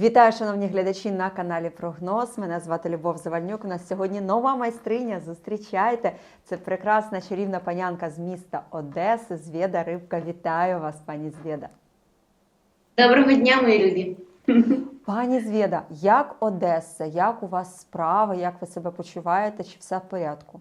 Вітаю, шановні глядачі на каналі Прогноз. Мене звати Любов Завальнюк. У нас сьогодні нова майстриня. Зустрічайте! Це прекрасна чарівна панянка з міста Одеси. Звєда Рибка. Вітаю вас, пані Звєда. Доброго дня, мої любі. Пані Звєда, як Одеса? Як у вас справи? Як ви себе почуваєте? Чи все в порядку?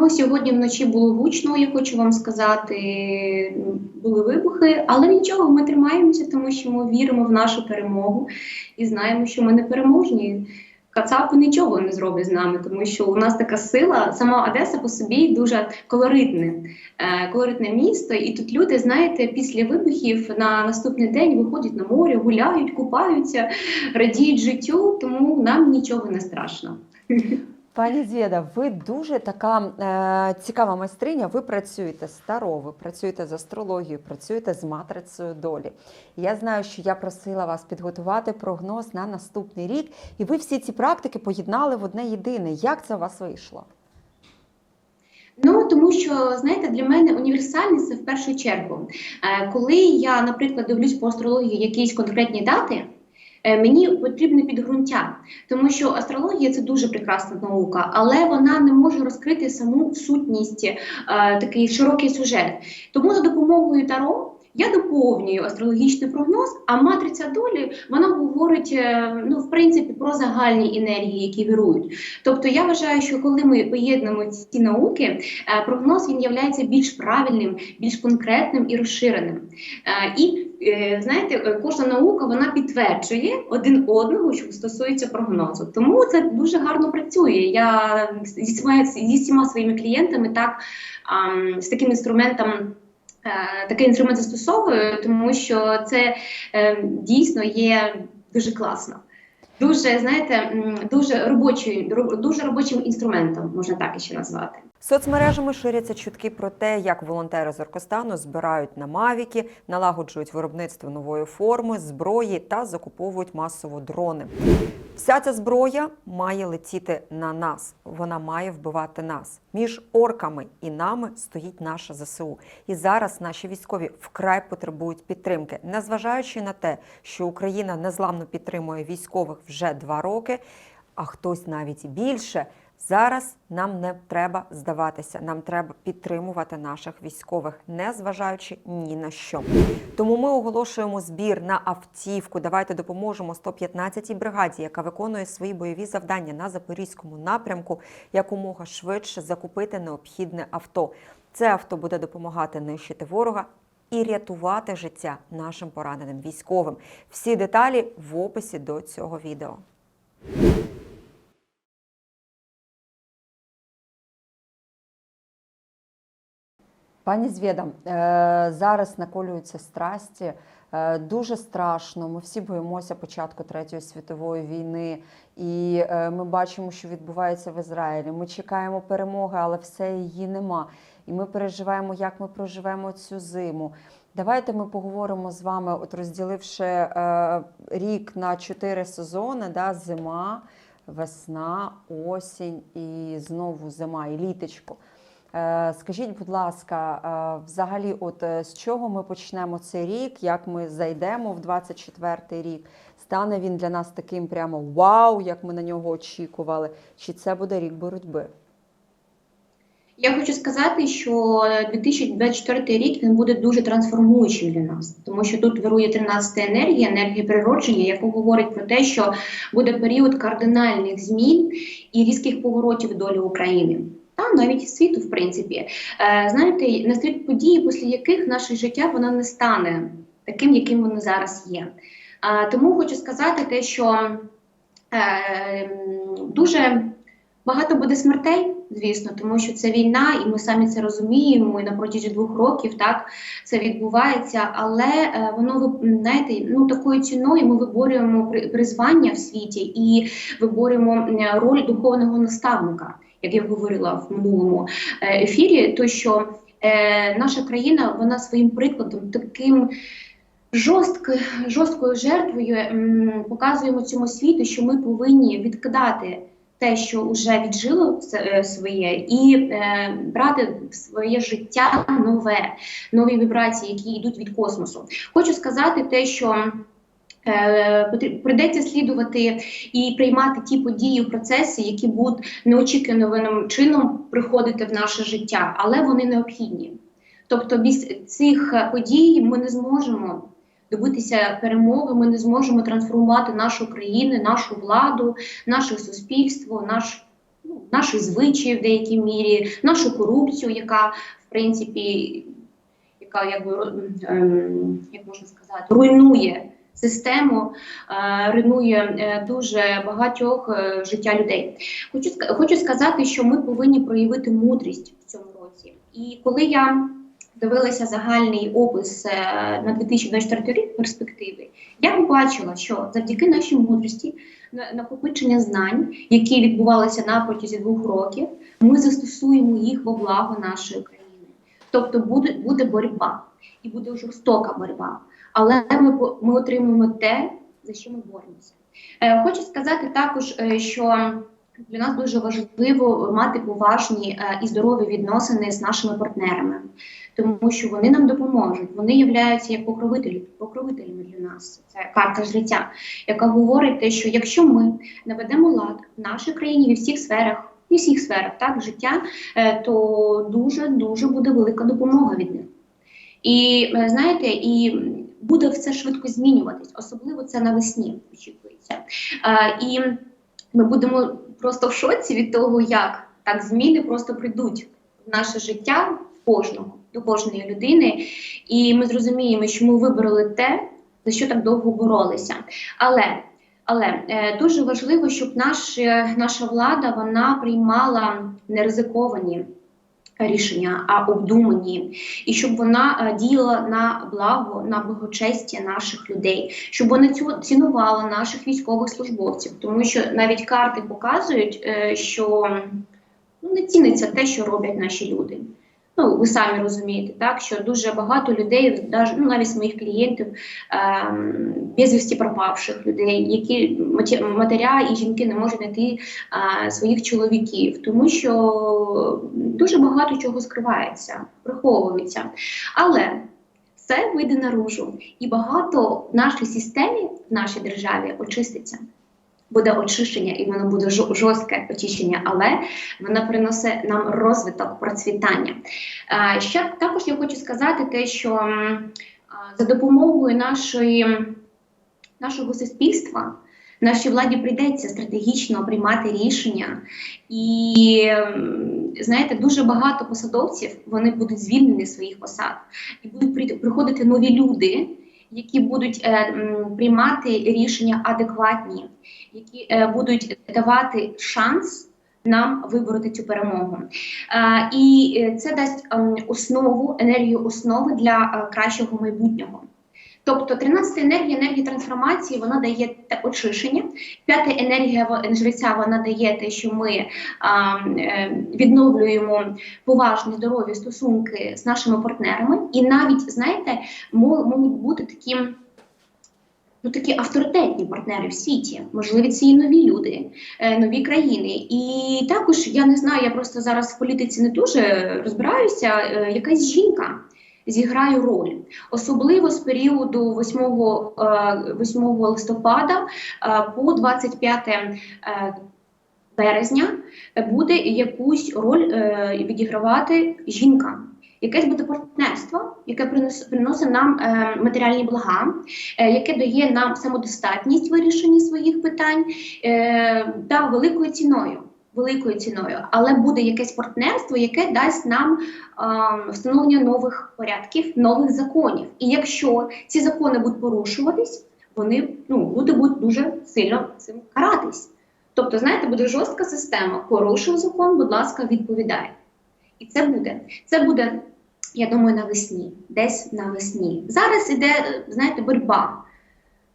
Ну, сьогодні вночі було гучно, я хочу вам сказати. Були вибухи, але нічого, ми тримаємося, тому що ми віримо в нашу перемогу і знаємо, що ми не переможні. Кацапи нічого не зробить з нами, тому що у нас така сила. Сама Одеса по собі дуже колоритне, е, колоритне місто. І тут люди, знаєте, після вибухів на наступний день виходять на море, гуляють, купаються, радіють життю, тому нам нічого не страшно. Пані Звєда, ви дуже така е, цікава майстриня. Ви працюєте старо, ви працюєте з астрологією, працюєте з матрицею долі. Я знаю, що я просила вас підготувати прогноз на наступний рік, і ви всі ці практики поєднали в одне єдине. Як це у вас вийшло? Ну тому що знаєте, для мене універсальність це в першу чергу. Е, коли я, наприклад, дивлюсь по астрології якісь конкретні дати. Е, Мені потрібне підґрунтя, тому що астрологія це дуже прекрасна наука, але вона не може розкрити саму сутність, е, такий широкий сюжет. Тому за допомогою таро я доповнюю астрологічний прогноз, а матриця долі вона говорить е, ну, в принципі про загальні енергії, які вирують. Тобто я вважаю, що коли ми поєднуємо ці науки, прогноз він є більш правильним, більш конкретним і розширеним. І знаєте, е, кожна наука вона підтверджує один одного, що стосується прогнозу. Тому це дуже гарно працює. Я зі всіма, своїми клієнтами так з таким інструментом. е, Такий інструмент застосовую, тому що це е, дійсно є дуже класно. Дуже, знаєте, дуже робочою, дуже робочим інструментом, можна так ще назвати. Соцмережами ширяться чутки про те, як волонтери з Оркостану збирають на мавіки, налагоджують виробництво нової форми, зброї та закуповують масово дрони. Вся ця зброя має летіти на нас. Вона має вбивати нас. Між орками і нами стоїть наша ЗСУ. І зараз наші військові вкрай потребують підтримки, незважаючи на те, що Україна незламно підтримує військових вже два роки, а хтось навіть більше. Зараз нам не треба здаватися, нам треба підтримувати наших військових, не зважаючи ні на що. Тому ми оголошуємо збір на автівку. Давайте допоможемо 115-й бригаді, яка виконує свої бойові завдання на запорізькому напрямку, якомога швидше закупити необхідне авто. Це авто буде допомагати нищити ворога. І рятувати життя нашим пораненим військовим. Всі деталі в описі до цього відео. Пані Звєда, е, зараз наколюються страсті. Е, Дуже страшно. Ми всі боїмося початку третьої світової війни, і е, ми бачимо, що відбувається в Ізраїлі. Ми чекаємо перемоги, але все її нема. І ми переживаємо, як ми проживемо цю зиму. Давайте ми поговоримо з вами, от розділивши е, рік на чотири сезони: да, зима, весна, осінь і знову зима, і літочко. Е, Скажіть, будь ласка, е, взагалі, от е, з чого ми почнемо цей рік? Як ми зайдемо в 24-й рік? Стане він для нас таким прямо вау, як ми на нього очікували? Чи це буде рік боротьби? Я хочу сказати, що 2024 рік він буде дуже трансформуючим для нас, тому що тут вирує 13 енергія, енергія природження, яка говорить про те, що буде період кардинальних змін і різких поворотів долі України. Та навіть світу, в принципі, Е, знаєте, настають події, після яких наше життя воно не стане таким, яким воно зараз є. Тому хочу сказати те, що е, дуже багато буде смертей, звісно, тому що це війна, і ми самі це розуміємо. І на протязі двох років так це відбувається. Але е, воно знаєте, ну такою ціною ми виборюємо призвання в світі і виборюємо роль духовного наставника, як я говорила в минулому е, ефірі. То що е, наша країна вона своїм прикладом таким. Жорсткою, жертвою показуємо цьому світу, що ми повинні відкидати те, що вже віджило е, своє, і е, брати в своє життя нове, нові вібрації, які йдуть від космосу. Хочу сказати те, що Е, Прийдеться слідувати і приймати ті події, процеси, які будуть неочікуваним чином приходити в наше життя, але вони необхідні. Тобто, без цих подій ми не зможемо добитися перемоги, ми не зможемо трансформувати нашу країну, нашу владу, наше суспільство, наш, ну, наші звичаї в деякій мірі, нашу корупцію, яка в принципі, яка якби ем, як можна сказати, руйнує систему, е, руйнує е, дуже багатьох е, життя людей. Хочу хочу сказати, що ми повинні проявити мудрість в цьому році. І коли я дивилася загальний опис е, на 2024 рік перспективи, я побачила, що завдяки нашій мудрості, на- накопичення знань, які відбувалися на протязі двох років, ми застосуємо їх во благо нашої країни. Тобто буде, буде боротьба і буде жорстока боротьба. Але ми, ми отримуємо те, за що ми боремося. Е, хочу сказати також, е, що для нас дуже важливо мати поважні і здорові відносини з нашими партнерами, тому що вони нам допоможуть. Вони являються як покровителі, покровителями для нас. Це карта життя, яка говорить те, що якщо ми наведемо лад в нашій країні в всіх сферах, і всіх сферах так, життя, е, то дуже дуже буде велика допомога від них. І е, знаєте, і буде все швидко змінюватись, особливо це навесні очікується. Е, І ми будемо просто в шоці від того, як так зміни просто прийдуть в наше життя в кожного, до кожної людини. І ми зрозуміємо, що ми вибрали те, за що так довго боролися. Але але е, дуже важливо, щоб наш, е, наша влада вона приймала неризиковані рішення, а обдумані, і щоб вона е, діяла на благо, на благочестя наших людей, щоб вона цінувала наших військових службовців, тому що навіть карти показують, що ну, не ціниться те, що роблять наші люди. Ну, ви самі розумієте, так що дуже багато людей, ну, навіть моїх клієнтів, ем, безвісті пропавших людей, які матеря і жінки не можуть знайти е, своїх чоловіків, тому що дуже багато чого скривається, приховується. Але все вийде наружу, і багато в нашій системі, в нашій державі очиститься. Буде очищення, і воно буде жорстке очищення, але воно приносить нам розвиток, процвітання. Е, Ще також я хочу сказати те, що за допомогою нашої, нашого суспільства нашій владі прийдеться стратегічно приймати рішення, і знаєте, дуже багато посадовців вони будуть звільнені з своїх посад, і будуть приходити нові люди, які будуть е, приймати рішення адекватні, які е, будуть давати шанс нам вибороти цю перемогу. Е, і це дасть основу, енергію основи для кращого майбутнього. Тобто 13 енергія, енергія трансформації, вона дає те очищення. П'ята енергія жреця, вона дає те, що ми а, е, відновлюємо поважні здорові стосунки з нашими партнерами. І навіть, знаєте, мо- можуть бути такі. Ну, такі авторитетні партнери в світі, можливо, це і нові люди, е, нові країни. І також я не знаю, я просто зараз в політиці не дуже розбираюся. е, Якась жінка зіграє роль, особливо з періоду 8, е, 8 листопада е, по 25 е, березня буде якусь роль е, відігравати жінка. Якесь буде партнерство, яке приносить нам е, матеріальні блага, е, яке дає нам самодостатність в вирішенні своїх питань е, та великою ціною. Великою ціною, але буде якесь партнерство, яке дасть нам е, встановлення нових порядків, нових законів. І якщо ці закони будуть порушуватись, вони ну люди будуть дуже сильно цим каратись. Тобто, знаєте, буде жорстка система. Порушив закон, будь ласка, відповідай. І це буде. Це буде, я думаю, навесні, десь навесні. Зараз іде, знаєте, боротьба.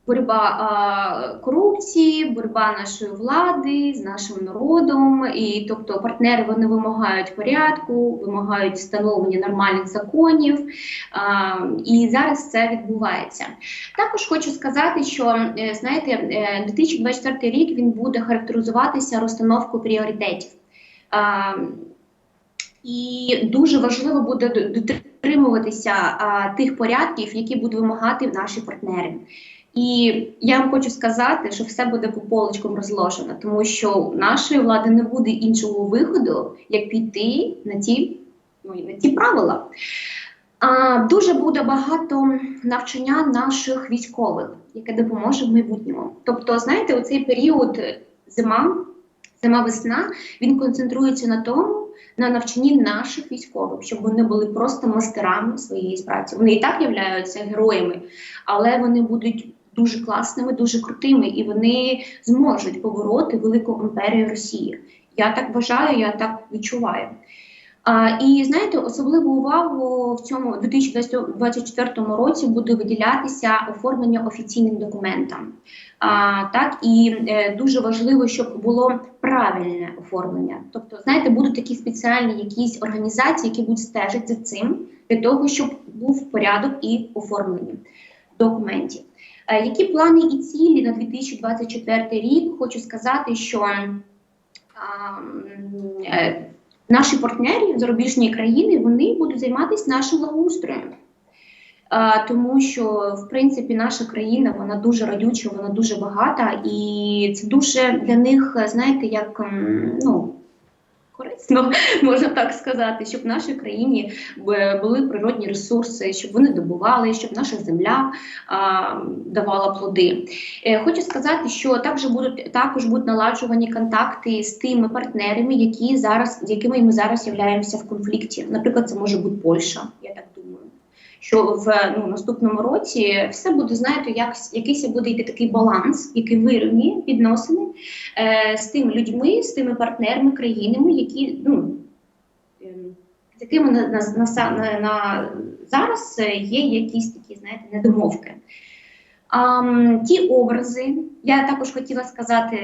Боротьба корупції, боротьба нашої влади з нашим народом. І тобто партнери вони вимагають порядку, вимагають встановлення нормальних законів. А, і зараз це відбувається. Також хочу сказати, що е, знаєте, е, 2024 рік він буде характеризуватися розстановкою пріоритетів. І дуже важливо буде дотримуватися а, тих порядків, які будуть вимагати наші партнери. І я вам хочу сказати, що все буде по полочкам розложено, тому що у нашої влади не буде іншого виходу, як піти на ті, ну, на ті правила. А, дуже буде багато навчання наших військових, яке допоможе в майбутньому. Тобто, знаєте, у цей період зима, зима-весна, він концентрується на тому, на навчанні наших військових, щоб вони були просто мастерами своєї праці. Вони і так являються героями, але вони будуть дуже класними, дуже крутими, і вони зможуть побороти велику імперію Росії. Я так вважаю, я так відчуваю. А, і знаєте, особливу увагу в цьому 2024 році буде виділятися оформлення офіційним документам. А, так і е, дуже важливо, щоб було правильне оформлення. Тобто, знаєте, будуть такі спеціальні якісь організації, які будуть стежити за цим для того, щоб був порядок і оформлення документів. Е, які плани і цілі на 2024 рік? Хочу сказати, що е, наші партнери зарубіжні країни вони будуть займатися нашим благоустроєм. Тому що в принципі наша країна вона дуже радюча, вона дуже багата, і це дуже для них, знаєте, як ну. Корисно, можна так сказати, щоб в нашій країні були природні ресурси, щоб вони добували, щоб наша земля а, давала плоди. Е, хочу сказати, що також будуть також будуть наладжувані контакти з тими партнерами, які зараз з якими ми зараз являємося в конфлікті. Наприклад, це може бути Польща, я так. Що в ну, наступному році все буде, знаєте, як якийсь буде йти такий баланс, який вирівнює відносини е, з тими людьми, з тими партнерами, країнами, які ну ем, з якими на, на, на, на, зараз е, є якісь такі, знаєте, недомовки. Ті образи, я також хотіла сказати,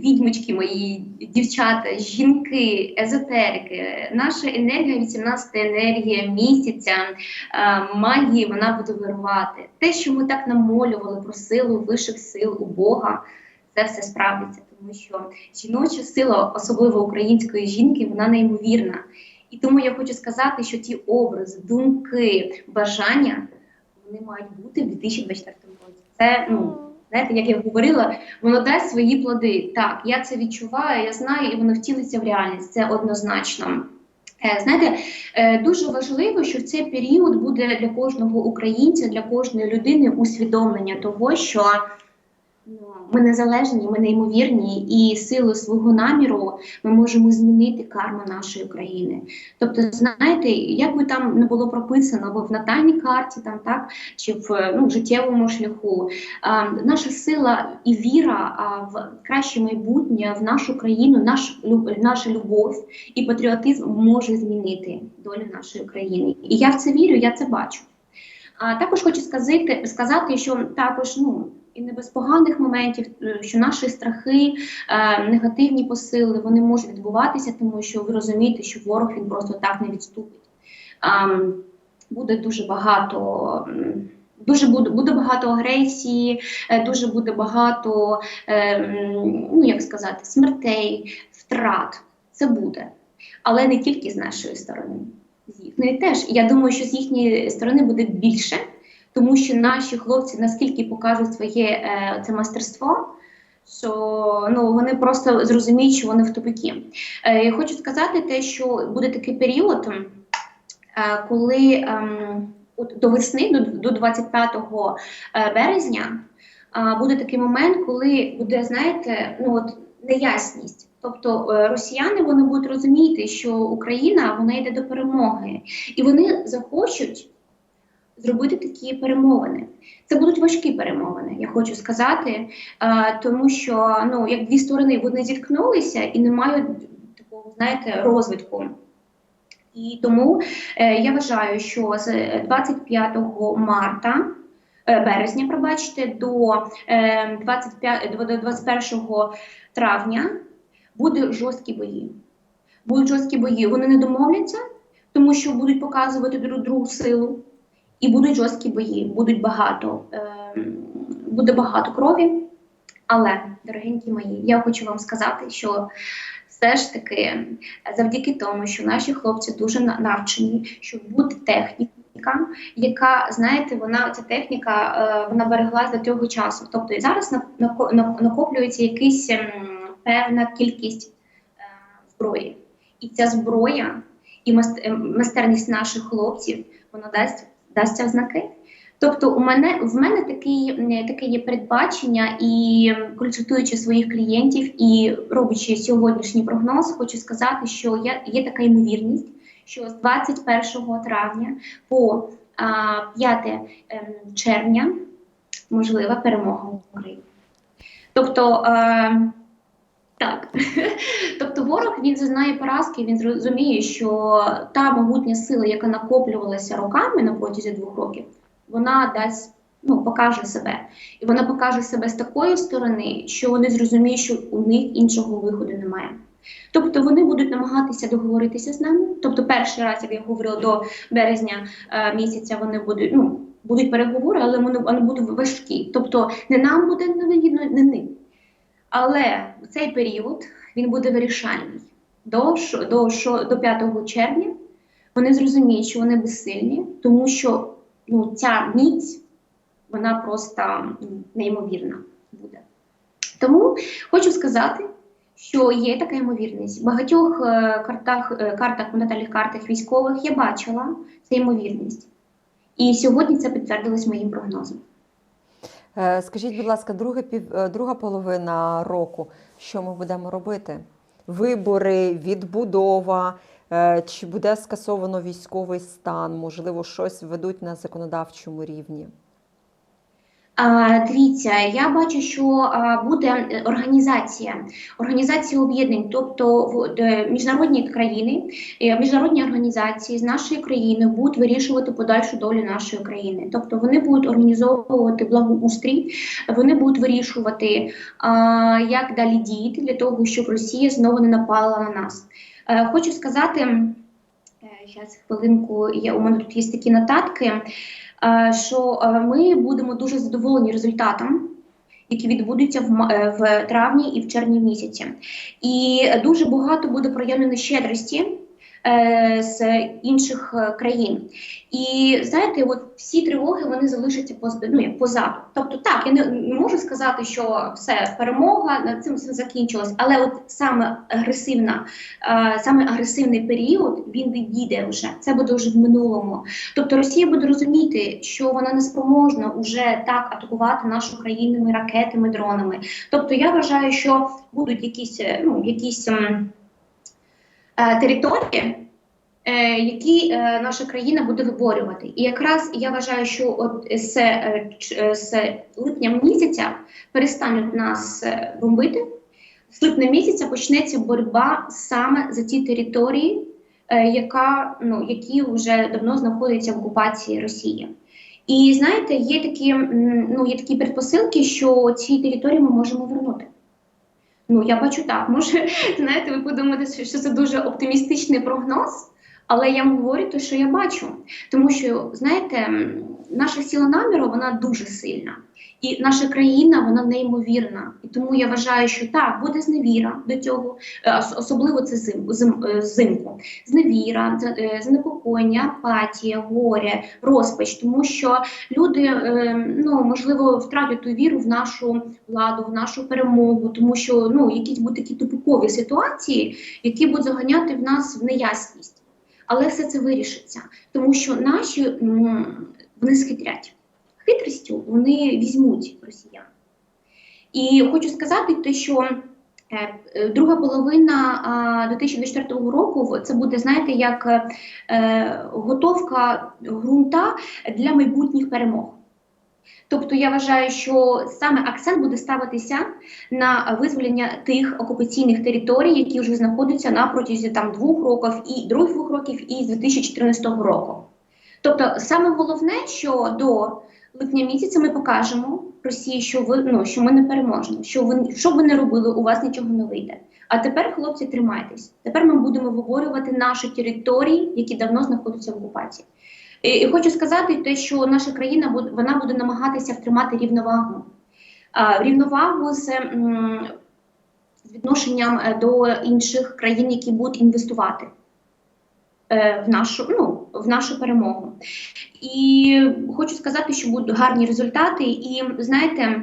відьмочки мої, дівчата, жінки, езотерики, наша енергія, 18 енергія місяця, е, магії, вона буде вирувати. Те, що ми так намолювали про силу вищих сил у Бога, це все справдиться, тому що жіноча сила, особливо української жінки, вона неймовірна. І тому я хочу сказати, що ті образи, думки, бажання вони мають бути в 2024 році. Це ну знаєте, як я говорила, воно дасть свої плоди. Так, я це відчуваю, я знаю, і воно втілиться в реальність. Це однозначно. Е, Знаєте, е, дуже важливо, що в цей період буде для кожного українця, для кожної людини усвідомлення того, що ми незалежні, ми неймовірні, і силою свого наміру ми можемо змінити карму нашої країни. Тобто, знаєте, як би там не було прописано або в натальній карті, там так чи в ну, життєвому шляху, а, наша сила і віра а, в краще майбутнє, в нашу країну, наш наша любов і патріотизм може змінити долю нашої країни. І я в це вірю, я це бачу. А також хочу сказати, сказати, що також ну і не без поганих моментів, е, що наші страхи, е, негативні посили, вони можуть відбуватися, тому що ви розумієте, що ворог він просто так не відступить. А, буде дуже багато. Дуже буде, буде багато агресії, е, дуже буде багато, е, ну як сказати, смертей, втрат. Це буде. Але не тільки з нашої сторони. З їхньої теж. Я думаю, що з їхньої сторони буде більше, тому що наші хлопці наскільки покажуть своє е, це мастерство, що ну, вони просто зрозуміють, що вони в тупикі. Е, хочу сказати те, що буде такий період, е, коли от до весни, до, до 25 е, березня, е, буде такий момент, коли буде, знаєте, ну от неясність. Тобто е, росіяни вони будуть розуміти, що Україна вона йде до перемоги, і вони захочуть зробити такі перемовини. Це будуть важкі перемовини, я хочу сказати, е, тому що ну як дві сторони вони зіткнулися і не мають такого, знаєте, розвитку. І тому е, я вважаю, що з 25 марта. е, Березня, пробачте, до е, 25, до 21 травня буде жорсткі бої. Будуть жорсткі бої. Вони не домовляться, тому що будуть показувати друг другу силу, і будуть жорсткі бої, будуть багато, е, буде багато крові. Але, дорогенькі мої, я хочу вам сказати, що все ж таки, завдяки тому, що наші хлопці дуже навчені, що буде техніка, яка знаєте, вона ця техніка е, вона береглась до того часу. Тобто і зараз на- нако- на- накоплюється якийсь ем, певна кількість е, зброї, і ця зброя і е, майстерність наших хлопців вона дасть дасться в знаки. Тобто, у мене в мене такий, таке є передбачення, і консультуючи своїх клієнтів і роблячи сьогоднішній прогноз, хочу сказати, що є, є така ймовірність, що з 21 травня по а, 5 ем, червня можлива перемога України. Тобто, е, так. тобто ворог він зазнає поразки, він зрозуміє, що та могутня сила, яка накоплювалася роками на протязі двох років, вона дасть, ну, покаже себе. І вона покаже себе з такої сторони, що вони зрозуміють, що у них іншого виходу немає. Тобто вони будуть намагатися договоритися з нами. Тобто, перший раз, як я говорила до березня е, місяця, вони будуть ну будуть переговори, але вони, вони будуть важкі. Тобто не нам буде невигідно, не ним. Але цей період він буде вирішальний. До, до, до 5 червня вони зрозуміють, що вони безсильні, тому що ну, ця міць вона просто неймовірна буде. Тому хочу сказати, що є така ймовірність. В багатьох е, картах, е, картах, натальних картах військових я бачила цю ймовірність. І сьогодні це підтвердилось моїм прогнозом. Е, Скажіть, будь ласка, друга, пів, е, друга половина року, що ми будемо робити? Вибори, відбудова, е, чи буде скасовано військовий стан, можливо, щось ведуть на законодавчому рівні? Дивіться, я бачу, що буде е, організація, організація об'єднань, тобто міжнародні країни, е, міжнародні організації з нашої країни будуть вирішувати подальшу долю нашої країни. Тобто вони будуть організовувати благоустрій, вони будуть вирішувати, як далі діяти для того, щоб Росія знову не напала на нас. Е, Хочу сказати, зараз хвилинку, є у мене тут є такі нотатки що е, ми будемо дуже задоволені результатом, які відбудуться в, е, в травні і в червні місяці. І дуже багато буде проявлено щедрості е, з інших е, країн. І знаєте, от всі тривоги вони залишаться поз, ну, позаду. Тобто, так, я не, можу сказати, що все перемога на цим все закінчилось, але от саме агресивна, е, саме агресивний період він відійде вже. Це буде вже в минулому. Тобто Росія буде розуміти, що вона не спроможна уже так атакувати нашу країнами ракетами, дронами. Тобто я вважаю, що будуть якісь, е, ну, якісь е, території, е, які е, наша країна буде виборювати. І якраз я вважаю, що от з, е, е, з липня місяця перестануть нас е, бомбити. З липня місяця почнеться боротьба саме за ті території, е, яка, ну, які вже давно знаходяться в окупації Росії. І знаєте, є такі, ну, є такі предпосилки, що ці території ми можемо вернути. Ну, я бачу так. Може, знаєте, ви подумаєте, що це дуже оптимістичний прогноз, але я вам говорю те, що я бачу. Тому що, знаєте, наша сила наміру вона дуже сильна. І наша країна вона неймовірна. І тому я вважаю, що так, буде зневіра до цього, е, особливо це зим, зим, е, взимку. Зневіра, е, занепокоєння, апатія, горе, розпач, тому що люди ну можливо втратять ту віру в нашу владу, в нашу перемогу, тому що ну якісь будуть такі тупикові ситуації, які будуть заганяти в нас в неясність. Але все це вирішиться, тому що наші вони схитрять. Хитрістю вони візьмуть росіян. І хочу сказати, те, що е, друга половина а, 2024 року це буде, знаєте, як е, готовка ґрунта для майбутніх перемог. Тобто я вважаю, що саме акцент буде ставитися на визволення тих окупаційних територій, які вже знаходяться на протязі там двох років і других двох років, і з 2014 року. Тобто, саме головне, що до липня місяця ми покажемо Росії, що ви ну що ми не переможемо, що ви що ви не робили, у вас нічого не вийде. А тепер, хлопці, тримайтесь. Тепер ми будемо виборювати наші території, які давно знаходяться в окупації. І, хочу сказати, те, що наша країна буде вона буде намагатися втримати рівновагу, рівновагу з відношенням е, до інших країн, які будуть інвестувати. е, в нашу ну, в нашу перемогу. І хочу сказати, що будуть гарні результати, і знаєте.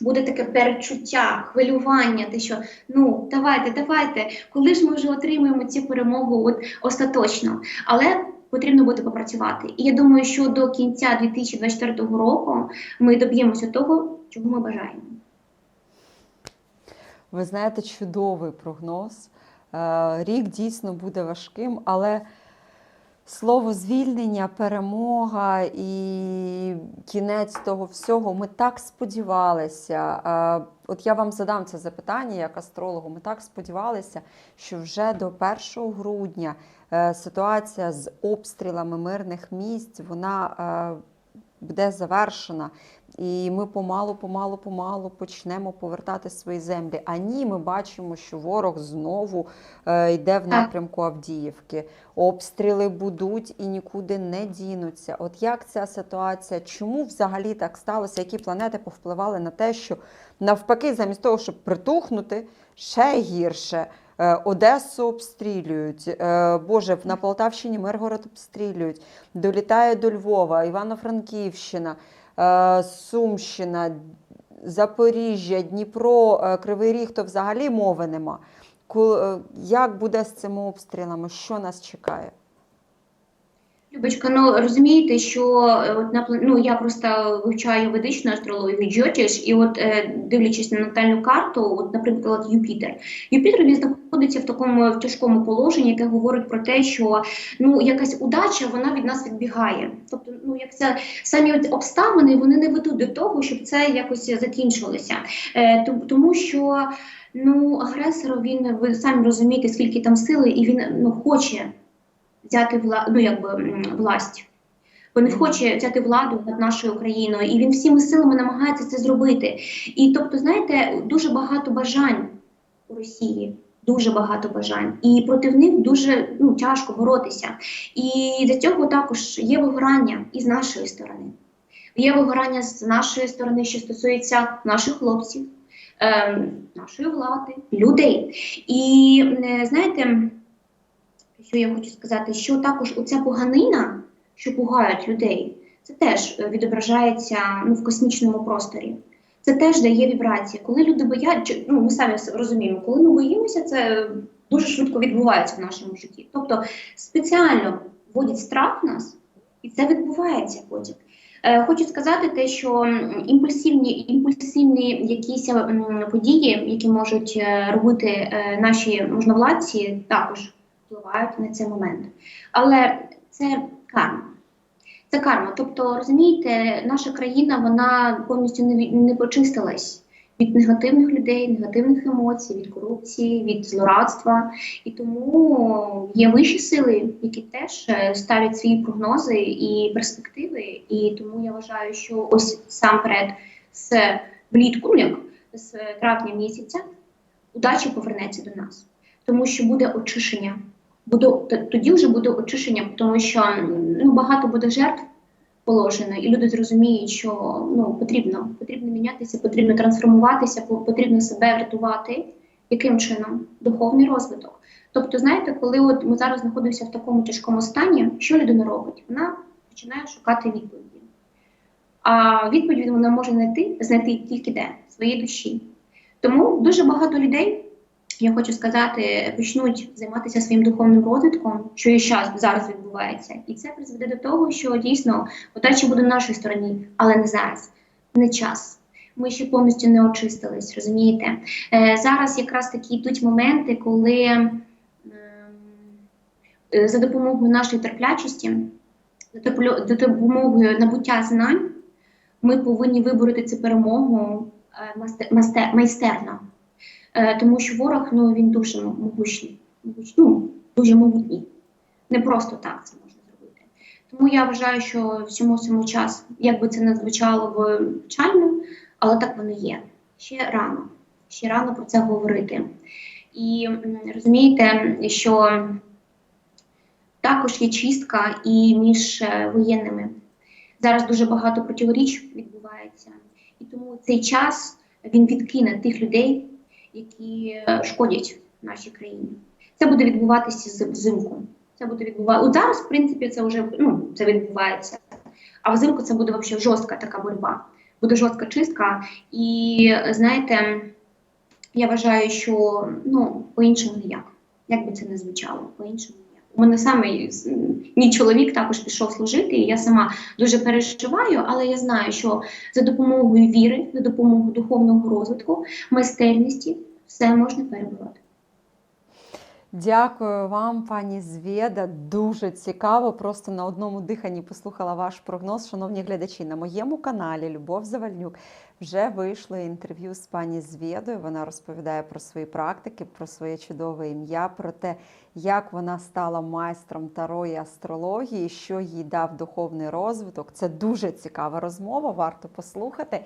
Буде таке перечуття, хвилювання, те, що ну давайте, давайте, коли ж ми вже отримаємо цю перемогу от, остаточно. Але потрібно буде попрацювати. І я думаю, що до кінця 2024 року ми доб'ємося того, чого ми бажаємо. Ви знаєте, чудовий прогноз. Е, Рік дійсно буде важким, але слово звільнення, перемога і кінець того всього. Ми так сподівалися. Е, От я вам задам це запитання як астрологу. Ми так сподівалися, що вже до 1 грудня ситуація з обстрілами мирних місць вона е, буде завершена. І ми помалу, помалу, помалу почнемо повертати свої землі. А ні, ми бачимо, що ворог знову е, йде в напрямку Авдіївки. Обстріли будуть і нікуди не дінуться. От як ця ситуація? Чому взагалі так сталося? Які планети повпливали на те, що навпаки, замість того, щоб притухнути, ще гірше. Е, Одесу обстрілюють, е, Боже, на Полтавщині Миргород обстрілюють, долітає до Львова, Івано-Франківщина. Е, Сумщина, Запоріжжя, Дніпро, Кривий Ріг, то взагалі мови нема. Як буде з цими обстрілами? Що нас чекає? Любочка, ну розумієте, що е, от на ну, я просто вивчаю ведичну астрологію Джотіш, і от е, дивлячись на натальну карту, от, наприклад, Юпітер. Юпітер він знаходиться в такому в тяжкому положенні, яке говорить про те, що ну якась удача вона від нас відбігає. Тобто, ну як це самі от обставини вони не ведуть до того, щоб це якось закінчилося. Е, тому що ну агресор він ви самі розумієте, скільки там сили, і він ну хоче взяти вла... ну, якби, власть. Він Мгм. хоче взяти владу над нашою країною, і він всіми силами намагається це зробити. І тобто, знаєте, дуже багато бажань у Росії. Дуже багато бажань, і проти них дуже ну, тяжко боротися. І для цього також є вигорання і з нашої сторони. Є вигорання з нашої сторони, що стосується наших хлопців, ем, нашої влади, людей. І е, знаєте, що я хочу сказати, що також оця поганина, що пугають людей, це теж е, відображається ну, в космічному просторі. Це теж дає вібрації. Коли люди бояться, ну ми самі розуміємо, коли ми боїмося, це дуже швидко відбувається в нашому житті. Тобто спеціально вводять страх в нас, і це відбувається потім. Е, Хочу сказати те, що імпульсивні, імпульсивні якісь події, які можуть е, робити е, наші можновладці, також впливають на цей момент. Але це карма. Це карма. Тобто, розумієте, наша країна вона повністю не, не почистилась від негативних людей, негативних емоцій, від корупції, від злорадства. І тому є вищі сили, які теж е, ставлять свої прогнози і перспективи. І тому я вважаю, що ось сам перед з влітку, як з травня місяця, удача повернеться до нас, тому що буде очищення. Буде тоді вже буде очищення, тому що ну багато буде жертв положено, і люди зрозуміють, що ну потрібно, потрібно мінятися, потрібно трансформуватися, потрібно себе врятувати. Яким чином? Духовний розвиток. Тобто, знаєте, коли от ми зараз знаходимося в такому тяжкому стані, що людина робить? Вона починає шукати відповіді. А відповідь вона може знайти, знайти тільки де? Своїй душі. Тому дуже багато людей, я хочу сказати, почнуть займатися своїм духовним розвитком, що і щас, зараз відбувається. І це призведе до того, що дійсно удача буде на нашій стороні, але не зараз, не час. Ми ще повністю не очистились, розумієте? Е, зараз якраз такі йдуть моменти, коли ем, е, за допомогою нашої терплячості, за допомогою набуття знань, ми повинні вибороти цю перемогу е, майстерно. Е, Тому що ворог ну, він дуже могучний, ну, дуже могутній. Не просто так це можна зробити. Тому я вважаю, що всьому цьому час, як би це не звучало в печально, але так воно є. Ще рано, ще рано про це говорити. І розумієте, що також є чистка і між е, воєнними. Зараз дуже багато противоріч відбувається, і тому цей час він відкине тих людей, які е, шкодять нашій країні. Це буде відбуватися взимку. Це буде відбуватися. Зараз, в принципі, це вже ну, це відбувається. А взимку це буде взагалі жорстка така боротьба. Буде жорстка чистка. І знаєте, я вважаю, що ну, по-іншому ніяк. Як би це не звучало, по-іншому ніяк. У мене саме мій чоловік також пішов служити, і я сама дуже переживаю, але я знаю, що за допомогою віри, за допомогою духовного розвитку, майстерності все можна перебувати. Дякую вам, пані Звєда. Дуже цікаво. Просто на одному диханні послухала ваш прогноз. Шановні глядачі, на моєму каналі Любов Завальнюк вже вийшло інтерв'ю з пані Звєдою. Вона розповідає про свої практики, про своє чудове ім'я, про те, як вона стала майстром таро і астрології, що їй дав духовний розвиток. Це дуже цікава розмова, варто послухати.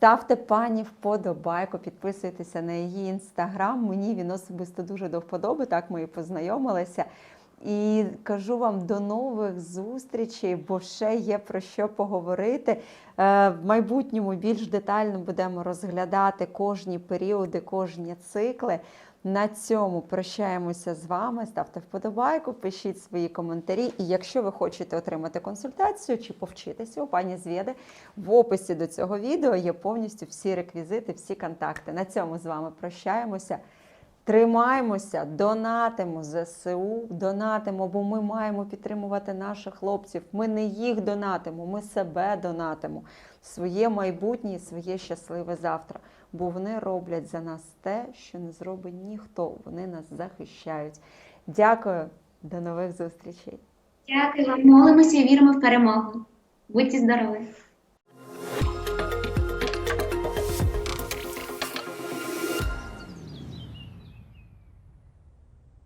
Ставте пані вподобайку, підписуйтеся на її інстаграм. Мені він особисто дуже до вподоби. Так ми і познайомилися. І кажу вам до нових зустрічей, бо ще є про що поговорити. Е, В майбутньому більш детально будемо розглядати кожні періоди, кожні цикли. На цьому прощаємося з вами. Ставте вподобайку, пишіть свої коментарі. І якщо ви хочете отримати консультацію чи повчитися у пані Звєди, в описі до цього відео є повністю всі реквізити, всі контакти. На цьому з вами прощаємося. Тримаємося, донатимо ЗСУ, донатимо, бо ми маємо підтримувати наших хлопців. Ми не їх донатимо, ми себе донатимо, своє майбутнє своє щасливе завтра. Бо вони роблять за нас те, що не зробить ніхто. Вони нас захищають. Дякую, до нових зустрічей. Дякую вам. Молимося і віримо в перемогу. Будьте здорові!